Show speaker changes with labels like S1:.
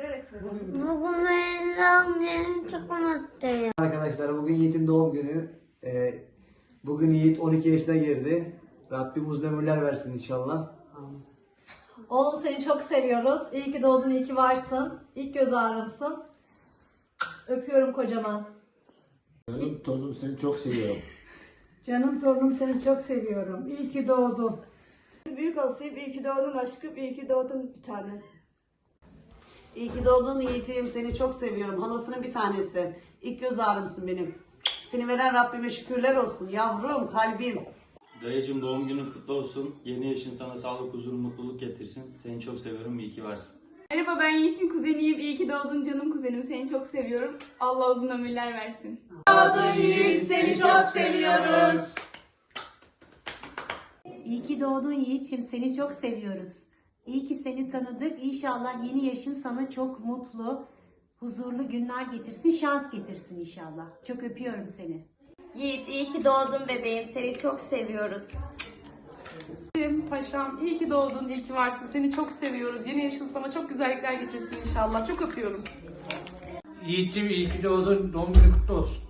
S1: Bilerek söyledim.
S2: Bugün benim doğum günüm çok mutluyum.
S3: Arkadaşlar bugün Yiğit'in doğum günü. Ee, bugün Yiğit 12 yaşına girdi. Rabbim uzun ömürler versin inşallah.
S1: Oğlum seni çok seviyoruz. İyi ki doğdun, iyi ki varsın. İlk göz ağrımsın. Öpüyorum kocaman.
S4: Canım torunum seni çok seviyorum.
S5: Canım torunum seni çok seviyorum. İyi ki doğdun.
S6: Büyük olasıyım. İyi ki doğdun aşkım. İyi ki doğdun bir tane.
S7: İyi ki doğdun Yiğit'im. Seni çok seviyorum. Halasının bir tanesi. İlk göz ağrımsın benim. Seni veren Rabbime şükürler olsun. Yavrum, kalbim.
S8: Dayıcım doğum günün kutlu olsun. Yeni yaşın sana sağlık, huzur, mutluluk getirsin. Seni çok seviyorum. İyi ki varsın.
S9: Merhaba ben Yiğit'in kuzeniyim. İyi ki doğdun canım kuzenim. Seni çok seviyorum. Allah uzun ömürler versin.
S7: Seni çok seviyoruz.
S10: İyi ki doğdun Yiğit'ciğim. Seni çok seviyoruz. İyi ki seni tanıdık. İnşallah yeni yaşın sana çok mutlu, huzurlu günler getirsin, şans getirsin inşallah. Çok öpüyorum seni.
S2: Yiğit iyi ki doğdun bebeğim. Seni çok seviyoruz.
S9: Paşam iyi ki doğdun, iyi ki varsın. Seni çok seviyoruz. Yeni yaşın sana çok güzellikler getirsin inşallah. Çok öpüyorum.
S11: Yiğit'ciğim iyi ki doğdun. Doğum günü kutlu olsun.